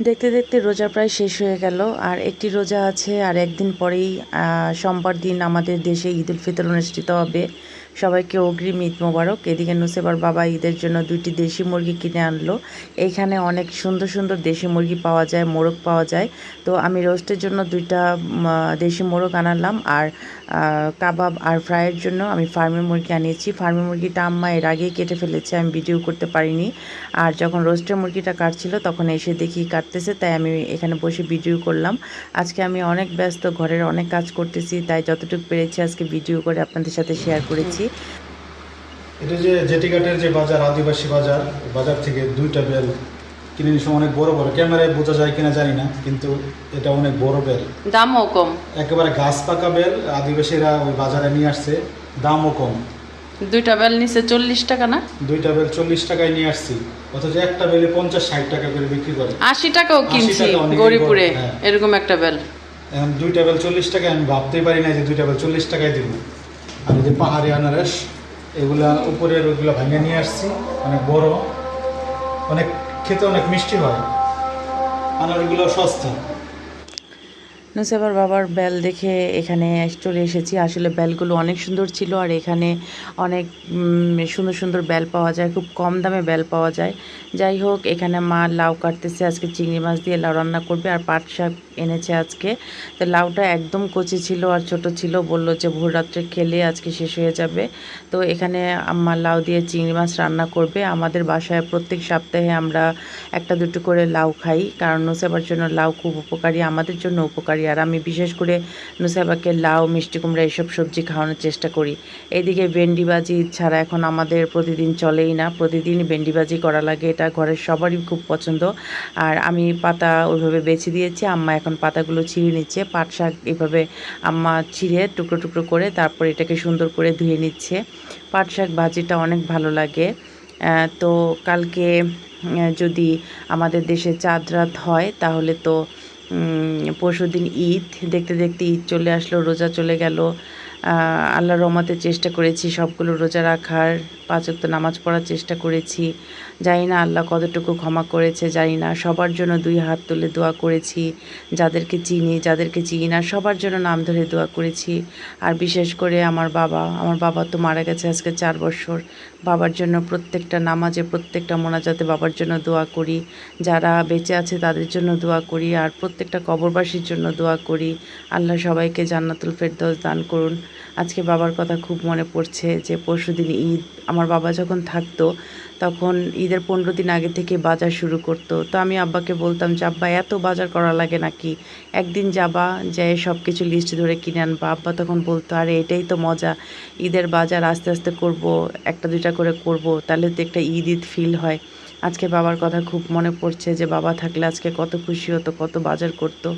দেখতে দেখতে রোজা প্রায় শেষ হয়ে গেল, আর একটি রোজা আছে, আর একদিন পরেই সোমবার দিন আমাদের দেশে ঈদ উল ফিতর অনুষ্ঠিত হবে। সবাইকে অগ্রিম ঈদ মোবারক। এদিকে নুসেবার বাবা ঈদের জন্য দুইটি দেশি মুরগি কিনে আনলো। এইখানে অনেক সুন্দর সুন্দর দেশি মুরগি পাওয়া যায়, মোরগ পাওয়া যায়। তো আমি রোস্টের জন্য দুইটা দেশি মোরগ আনালাম আর কাবাব আর ফ্রাইয়ের জন্য আমি ফার্মের মুরগি আনিয়েছি। ফার্মের মুরগিটা আম্মা এর আগেই কেটে ফেলেছে, আমি ভিডিও করতে পারিনি। আর যখন রোস্টের মুরগিটা কাটছিল তখন এসে দেখি কাটতেছে, তাই আমি এখানে বসে ভিডিও করলাম। আজকে আমি অনেক ব্যস্ত, ঘরের অনেক কাজ করতেছি, তাই যতটুকু পেরেছি আজকে ভিডিও করে আপনাদের সাথে শেয়ার করেছি। এটা যে জেটিঘাটের যে বাজার আদিবাসী বাজার বাজার থেকে দুইটা বেল কিনে নিয়েছি অনেক বড় বড়। ক্যামেরায় বোঝা যায় কিনা জানি না কিন্তু এটা অনেক বড় বেল। দামও কম। একেবারে গাছ পাকা বেল আদিবাসীরা ওই বাজারে নিয়ে আসছে দামও কম। দুইটা বেল নিচে চল্লিশ টাকা না? দুইটা বেল চল্লিশ টাকায় নিয়ে আসছি অথচ একটা বেলে পঞ্চাশ ষাট টাকা করে বিক্রি করে। আশি টাকাও কিনছি গরিপুরে হ্যাঁ। এরকম একটা বেল। দুইটা বেল চল্লিশ টাকায় আমি ভাবতেই পারি না যে দুইটা বেল চল্লিশ টাকায় দিব। আর এই যে পাহাড়ি আনারস, এগুলা উপরের ওইগুলো ভাঙে নিয়ে আসছি। অনেক বড়। অনেক, খেতে অনেক মিষ্টি হয়। আনারগুলো সস্তা। নুসেবার বাবার বেল দেখে এখানে চলে এসেছি। আসলে বেলগুলো অনেক সুন্দর ছিল আর এখানে অনেক সুন্দর সুন্দর বেল পাওয়া যায়, খুব কম দামে বেল পাওয়া যায়। যাই হোক, এখানে মা লাউ কাটতেছে, আজকে চিংড়ি মাছ দিয়ে লাউ রান্না করবে আর পাট শাক এনেছে আজকে। তো লাউটা একদম কচি ছিল আর ছোট ছিল, বলল যে ভোর রাত্রে খেলে আজকে শেষ হয়ে যাবে। তো এখানে আম্মা লাউ দিয়ে চিংড়ি মাছ রান্না করবে। আমাদের বাসায় প্রত্যেক সপ্তাহে আমরা একটা দুটো করে লাউ খাই, কারণ নুসেবার জন্য লাউ খুব উপকারী, আমাদের জন্য উপকারী। আর আমি বিশেষ করে নুসেবাকে লাউ, মিষ্টি কুমড়া এইসব সবজি খাওয়ানোর চেষ্টা করি। এইদিকে ভেন্ডি ভাজি ছাড়া এখন আমাদের প্রতিদিন চলেই না। প্রতিদিন ভেন্ডি ভাজি করা লাগে, এটা ঘরের সবারই খুব পছন্দ। আর আমি পাতা ওইভাবে বেছে দিয়েছি, আম্মা এখন পাতাগুলো ছিঁড়ে নিচ্ছে। পাট শাক এভাবে আম্মা ছিঁড়ে টুকরো টুকরো করে তারপর এটাকে সুন্দর করে ধুয়ে নিচ্ছে। পাট শাক ভাজিটা অনেক ভালো লাগে। তো কালকে যদি আমাদের দেশে চাঁদ রাত হয় তাহলে তো পরশু দিন ঈদ, দেখতে দেখতে ঈদ চলে আসলো, রোজা চলে গেল। আল্লাহ রহমতে চেষ্টা করেছি সবগুলো রোজা রাখার। পাঁচ ওয়াক্ত নামাজ পড়ার চেষ্টা করেছি। জানি না আল্লাহ কতটুকু ক্ষমা করেছে, জানি না। সবার জন্য দুই হাত তুলে দোয়া করেছি। যাদেরকে চিনি যাদেরকে চিনি না, সবার জন্য নাম ধরে দোয়া করেছি। আর বিশেষ করে আমার বাবা আমার বাবা তো মারা গেছে আজকে চার বছর। বাবার জন্য প্রত্যেকটা নামাজে, প্রত্যেকটা মোনাজাতে বাবার জন্য দোয়া করি। যারা বেঁচে আছে তাদের জন্য দোয়া করি। আর প্রত্যেকটা কবরবাসীর জন্য দোয়া করি। আল্লাহ সবাইকে জান্নাতুল ফেরদৌস দান করুন। আজকে বাবার কথা খুব মনে পড়ছে যে, পরশুদিন ঈদ আমার বাবা যখন থাকতো, তখন ঈদের পনেরো দিন আগে থেকে বাজার শুরু করতো। তো আমি আব্বাকে বলতাম যে, আব্বা, এত বাজার করা লাগে নাকি? একদিন যাবা যে সব কিছু লিস্ট ধরে কিনে আনবা। আব্বা তখন বলতো, আরে, এটাই তো মজা। ঈদের বাজার আস্তে আস্তে করব, একটা দুইটা করে করব, তাহলে তো একটা ঈদ ঈদ ফিল হয়। আজকে বাবার কথা খুব মনে পড়ছে যে, বাবা থাকলে আজকে কত খুশি হতো, কত বাজার করতো।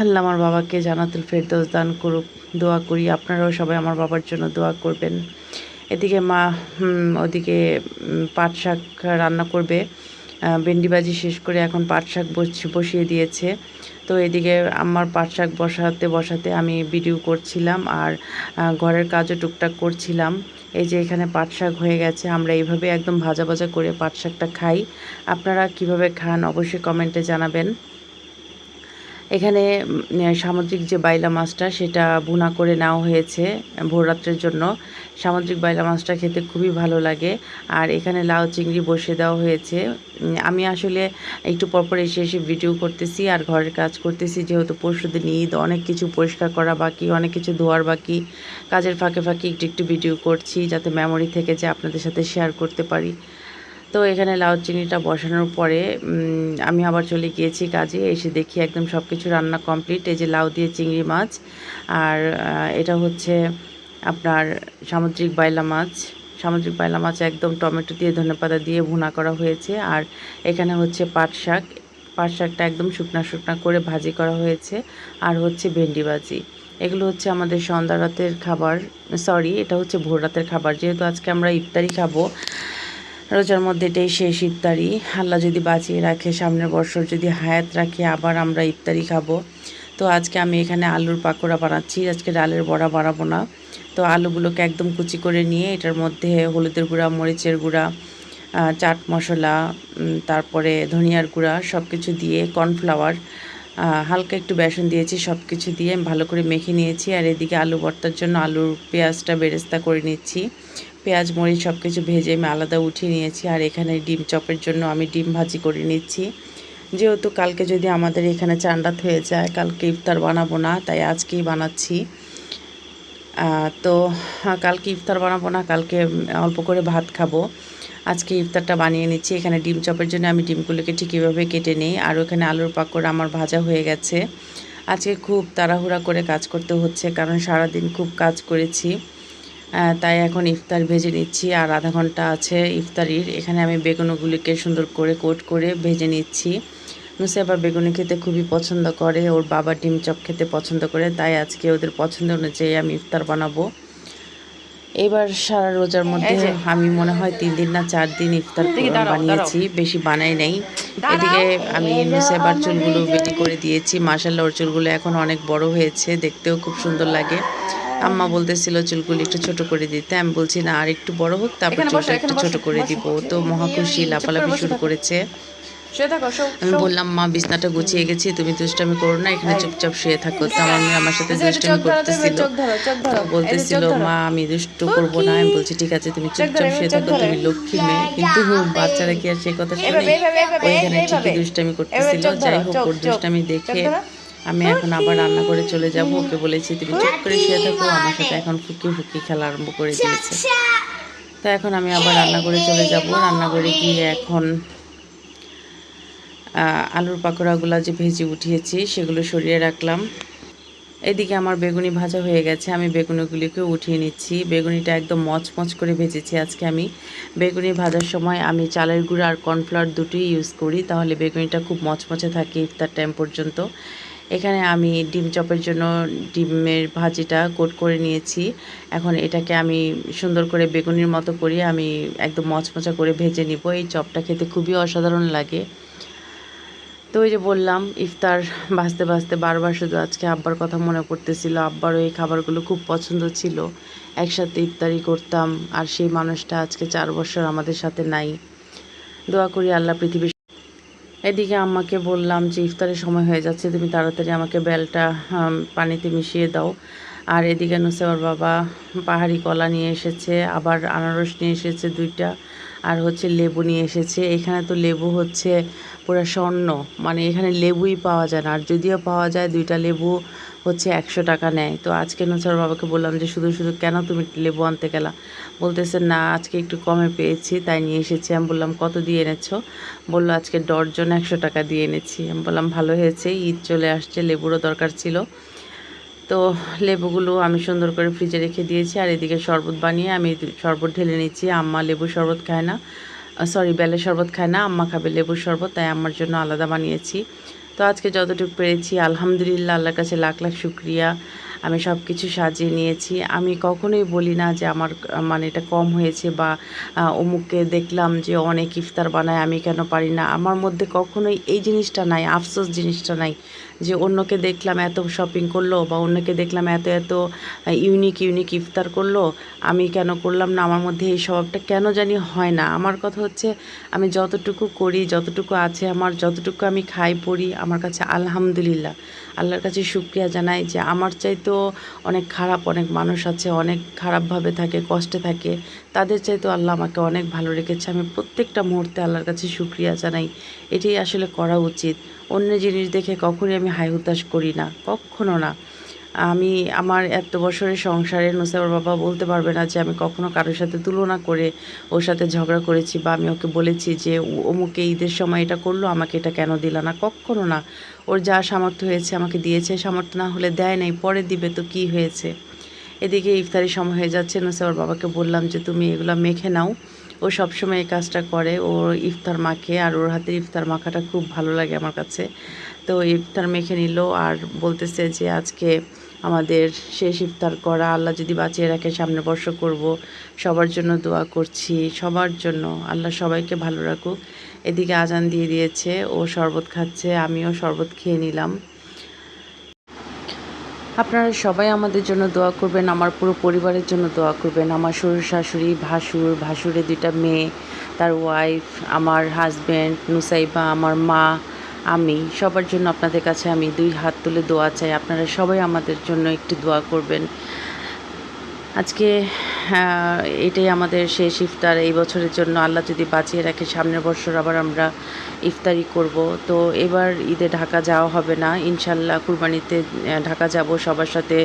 আল্লাহ আমার বাবাকে জানাতুল ফেরদৌস দান করুক, দোয়া করি। আপনারাও সবাই আমার বাবার জন্য দোয়া করবেন। এদিকে মা ওদিকে পাট শাক রান্না করবে। ভেন্ডি ভাজি শেষ করে এখন পাট শাক বস- বসিয়ে দিয়েছে। তো এদিকে আমার পাট শাক বসাতে বসাতে আমি ভিডিও করছিলাম আর ঘরের কাজও টুকটাক করছিলাম। এই যে এখানে পাট শাক হয়ে গেছে, আমরা এইভাবে একদম ভাজা ভাজা করে পাট শাকটা খাই। আপনারা কীভাবে খান অবশ্যই কমেন্টে জানাবেন। এখানে সামুদ্রিক যে বাইলা মাছটা সেটা ভুনা করে নেওয়া হয়েছে ভোররাত্রের জন্য। সামুদ্রিক বাইলা মাছটা খেতে খুবই ভালো লাগে। আর এখানে লাউ চিংড়ি বসিয়ে দেওয়া হয়েছে। আমি আসলে একটু পরপর এসে এসে ভিডিও করতেছি আর ঘরের কাজ করতেছি, যেহেতু পরশুদিন ঈদ, অনেক কিছু পরিষ্কার করা বাকি, অনেক কিছু ধোয়ার বাকি। কাজের ফাঁকে ফাঁকে একটু একটু ভিডিও করছি যাতে মেমোরি থেকে যে আপনাদের সাথে শেয়ার করতে পারি। তো এখানে লাউ চিনিটা বসানোর পরে আমি আবার চলে গিয়েছি কাজে, এসে দেখি একদম সব কিছু রান্না কমপ্লিট, এই যে লাউ দিয়ে চিংড়ি মাছ, আর এটা হচ্ছে আপনার সামুদ্রিক বাইলা মাছ, সামুদ্রিক বাইলা মাছ একদম টমেটো দিয়ে ধনেপাতা দিয়ে ভুনা করা হয়েছে, আর এখানে হচ্ছে পাট শাক, পাট শাকটা একদম শুকনা শুকনা করে ভাজি করা হয়েছে, আর হচ্ছে ভেন্ডি ভাজি, এগুলো হচ্ছে আমাদের সন্ধ্যা রাতের খাবার, সরি, এটা হচ্ছে ভোর রাতের খাবার, যেহেতু আজকে আমরা ইফতারি খাব রোজার মধ্যে এটাই শেষ ইফতারি। আল্লাহ যদি বাঁচিয়ে রাখে, সামনের বছর যদি হায়াত রাখে, আবার আমরা ইফতারি খাব। তো আজকে আমি এখানে আলুর পাকোড়া বানাচ্ছি। আজকে ডালের বড়া বানাবো না। তো আলুগুলোকে একদম কুচি করে নিয়ে এটার মধ্যে হলুদের গুঁড়া, মরিচের গুঁড়া চাট মশলা তারপরে ধনিয়ার গুঁড়া সব কিছু দিয়ে কর্নফ্লাওয়ার হালকা একটু বেসন দিয়েছি সব কিছু দিয়ে ভালো করে মেখে নিয়েছি। আর এদিকে আলু ভর্তার জন্য আলুর পেঁয়াজটা বেরেস্তা করে নিচ্ছি। পেঁয়াজ, মরিচ সব কিছু ভেজে আমি আলাদা উঠিয়ে নিয়েছি আর এখানে ডিম চপের জন্য আমি ডিম ভাজি করে নিচ্ছি। যেহেতু কালকে যদি আমাদের এখানে চান রাত হয়ে যায়, কালকে ইফতার বানাবো না, তাই আজকেই বানাচ্ছি। তো কালকে ইফতার বানাবো না, কালকে অল্প করে ভাত খাব। আজকে ইফতারটা বানিয়ে নিচ্ছি। এখানে ডিম চপের জন্য আমি ডিমগুলোকে ঠিক এভাবে কেটে নিই আর ওখানে আলুর পাকড় আমার ভাজা হয়ে গেছে। আজকে খুব তাড়াহুড়া করে কাজ করতে হচ্ছে, কারণ সারাদিন খুব কাজ করেছি। তাই এখন ইফতার ভেজে নিচ্ছি আর আধা ঘণ্টা আছে ইফতারির। এখানে আমি বেগুনগুলিকে সুন্দর করে কোট করে ভেজে নিচ্ছি। নুসে আবার বেগুনি খেতে খুবই পছন্দ করে ওর বাবা ডিম চপ খেতে পছন্দ করে তাই আজকে ওদের পছন্দ অনুযায়ী আমি ইফতার বানাবো। এবার সারা রোজার মধ্যে আমি মনে হয় তিন দিন না চার দিন ইফতার বানিয়েছি বেশি বানাই নাই। এদিকে আমি নুসেবার চুলগুলো বেটি করে দিয়েছি। মাসাল্লাহ ওর চুলগুলো এখন অনেক বড় হয়েছে দেখতেও খুব সুন্দর লাগে। আম্মা বলতেছিল চুলগুলো একটু ছোট করে দিতে। আমি বলছি না আর একটু বড় হোক তারপর চুলটা একটু ছোট করে দিব। তো মহা খুশি লাফালাফি শুরু করেছে। আমি বললাম মা বিছনাটা গুছিয়ে গেছি তুমি দুষ্টামি করো না এখানে চুপচাপ শুয়ে থাকো। তো আমার মেয়ে আমার সাথে দুষ্টামি করতেছিল। বলতেছিল মা আমি দুষ্ট করব না। আমি বলছি ঠিক আছে তুমি চুপচাপ শুয়ে থাকো তুমি লক্ষ্মী মেয়ে। কিন্তু বাচ্চারা কি আর সেই কথা শুনে ওইখানে ঠিকই দুষ্টামি করতেছিল। যাই হোক ওর দুষ্টামি দেখে। আমি এখন আবার রান্না করে চলে যাব। ওকে বলেছি তুমি চুপ করে শুয়ে থাকো আমার সাথে এখন ফুকি ফুকি খেলা আরম্ভ করে দিয়েছে। তো এখন আমি আবার রান্না করে চলে যাব। রান্না করে গিয়ে এখন আলুর পাকোড়াগুলো যে ভেজে উঠিয়েছি সেগুলো সরিয়ে রাখলাম। এদিকে আমার বেগুনি ভাজা হয়ে গেছে আমি বেগুনিগুলিকে উঠিয়ে নিচ্ছি। বেগুনিটা একদম মচমচ করে ভেজেছি আজকে আমি। বেগুনি ভাজার সময় আমি চালের গুঁড়া আর কর্নফ্লাওয়ার দুটোই ইউজ করি তাহলে বেগুনিটা খুব মচমচে থাকে ইফতার টাইম পর্যন্ত। এখানে আমি ডিম চপের জন্য ডিমের ভাজিটা কোট করে নিয়েছি। এখন এটাকে আমি সুন্দর করে বেগুনির মতো করে আমি একদম মচমচা করে ভেজে নিব। এই চপটা খেতে খুবই অসাধারণ লাগে। তো ওই যে বললাম, ইফতার বাঁচতে বাঁচতে বারবার শুধু আজকে আব্বার কথা মনে পড়তেছিল। আব্বারও এই খাবারগুলো খুব পছন্দ ছিল। একসাথে ইফতারি করতাম আর সেই মানুষটা আজকে চার বছর আমাদের সাথে নাই। দোয়া করি আল্লাহ পৃথিবীর এদিকে আম্মাকে বললাম যে, ইফতারের সময় হয়ে যাচ্ছে, তুমি তাড়াতাড়ি আমাকে বেলটা পানিতে মিশিয়ে দাও। আর এদিকে নুসেবার বাবা পাহাড়ি কলা নিয়ে এসেছে, আবার আনারস নিয়ে এসেছে দুইটা। আর হচ্ছে লেবু নিয়ে এসেছে। এখানে তো লেবু হচ্ছে পুরো স্বর্ণ। মানে এখানে লেবুই পাওয়া যায় না। আর যদিও পাওয়া যায়, দুইটা লেবু হচ্ছে একশো টাকা নেয়। তো আজকে নুসার বাবাকে বললাম যে, শুধু শুধু কেন তুমি লেবু আনতে গেলা? বলতেছে, না, আজকে একটু কমে পেয়েছি, তাই নিয়ে এসেছি। আমি বললাম, কত দিয়ে এনেছো? বলল, আজকে ডর্জন একশো টাকা দিয়ে এনেছি। আমি বললাম, ভালো হয়েছে, ঈদ চলে আসছে, লেবুরও দরকার ছিল। তো লেবুগুলো আমি সুন্দর করে ফ্রিজে রেখে দিয়েছি, আর এদিকে শরবত বানিয়ে আমি শরবত ঢেলে নিচ্ছি আম্মা লেবু শরবত খায় না সরি বেলের শরবত খায় না, আম্মা খাবে লেবুর শরবত, তাই আমার জন্য আলাদা বানিয়েছি। তো আজকে যতটুকু পেরেছি, আলহামদুলিল্লাহ, আল্লাহর কাছে লাখ লাখ শুক্রিয়া। আমি সব কিছু সাজিয়ে নিয়েছি। আমি কখনোই বলি না যে আমার মানে এটা কম হয়েছে বা অমুককে দেখলাম যে অনেক ইফতার বানায়, আমি কেন পারি না। আমার মধ্যে কখনোই এই জিনিসটা নাই, আফসোস জিনিসটা নাই যে অন্যকে দেখলাম এত শপিং করল বা অন্যকে দেখলাম এত এত ইউনিক ইউনিক ইফতার করল। আমি কেন করলাম না? আমার মধ্যে এই স্বভাবটা কেন জানি হয় না। আমার কথা হচ্ছে, আমি যতটুকু করি, যতটুকু আছে, আমার যতটুকু আমি খাই, পড়ি, আমার কাছে আলহামদুলিল্লাহ। আল্লাহর কাছে শুক্রিয়া জানাই যে আমার চাইতেও অনেক খারাপ, অনেক মানুষ আছে, অনেক খারাপভাবে থাকে, কষ্টে থাকে। তাদের চাইতেও আল্লাহ আমাকে অনেক ভালো রেখেছে। আমি প্রত্যেকটা মুহূর্তে আল্লাহর কাছে সুক্রিয়া জানাই। এটাই আসলে করা উচিত। অন্য জিনিস দেখে কখনই আমি হাই হুতাশ করি না, কখনো না। আমি আমার এত বছরের সংসারে নুসাবার বাবা বলতে পারবে না যে আমি কখনো কারোর সাথে তুলনা করে ওর সাথে ঝগড়া করেছি বা আমি ওকে বলেছি যে অমুকে ঈদের সময় এটা করল, আমাকে এটা কেন দিলা না? কখনো না। ওর যা সামর্থ্য হয়েছে আমাকে দিয়েছে, সামর্থ্য না হলে দেয় নাই, পরে দিবে তো কি হয়েছে? এদিকে ইফতারি সময় হয়ে যাচ্ছে নুসাবার বাবাকে বললাম যে তুমি এগুলো মেখে নাও। ও সবসময় এই কাজটা করে। ও ইফতার মাখে আর ওর হাতের ইফতার মাখাটা খুব ভালো লাগে আমার কাছে। তো ইফতার মেখে নিল আর বলতেছে যে আজকে আমাদের শেষ ইফতার করা, আল্লাহ যদি বাঁচিয়ে রাখে, সামনে বর্ষ করব। সবার জন্য দোয়া করছি, সবার জন্য। আল্লাহ সবাইকে ভালো রাখুক। এদিকে আজান দিয়ে দিয়েছে, ও শরবত খাচ্ছে, আমিও শরবত খেয়ে নিলাম। আপনারা সবাই আমাদের জন্য দোয়া করবেন, আমার পুরো পরিবারের জন্য দোয়া করবেন। আমার শ্বশুর শাশুড়ি, ভাসুর, ভাসুরের দুইটা মেয়ে, তার ওয়াইফ আমার হাজব্যান্ড নুসাইবা, আমার মা আমি, সবার জন্য আপনাদের কাছে আমি দুই হাত তুলে দোয়া চাই। আপনারা সবাই আমাদের জন্য একটু দোয়া করবেন। আজকে এটাই আমাদের শেষ ইফতার। এই বছরের জন্য আল্লাহ যদি বাঁচিয়ে রাখে, সামনের বছর আবার আমরা ইফতারি করব। তো এবার ঈদে ঢাকা যাওয়া হবে না। ইনশাল্লাহ কুরবানিতে ঢাকা যাব, সবার সাথে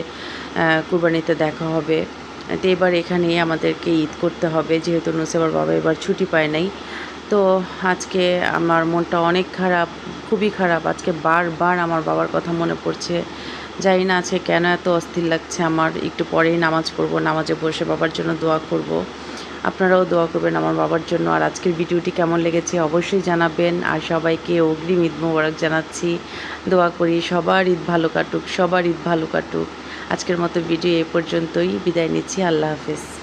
কুরবানিতে দেখা হবে। তো এবার এখানেই আমাদেরকে ঈদ করতে হবে। যেহেতু নুসেবার বাবা এবার ছুটি পায় নাই। তো আজকে আমার মনটা অনেক খারাপ, খুবই খারাপ। আজকে বারবার আমার বাবার কথা মনে পড়ছে। জানি না আজকে কেন এত অস্থির লাগছে আমার। একটু পরেই নামাজ পড়ব, নামাজে বসে বাবার জন্য দোয়া করব। আপনারাও দোয়া করবেন আমার বাবার জন্য। আর আজকের ভিডিওটি কেমন লেগেছে অবশ্যই জানাবেন। আর সবাইকে অগ্রিম ঈদ মোবারক জানাচ্ছি। দোয়া করি সবার ঈদ ভালো কাটুক, সবার ঈদ ভালো কাটুক। আজকের মতো ভিডিও এ পর্যন্তই। বিদায় নিচ্ছি। আল্লাহ হাফেজ।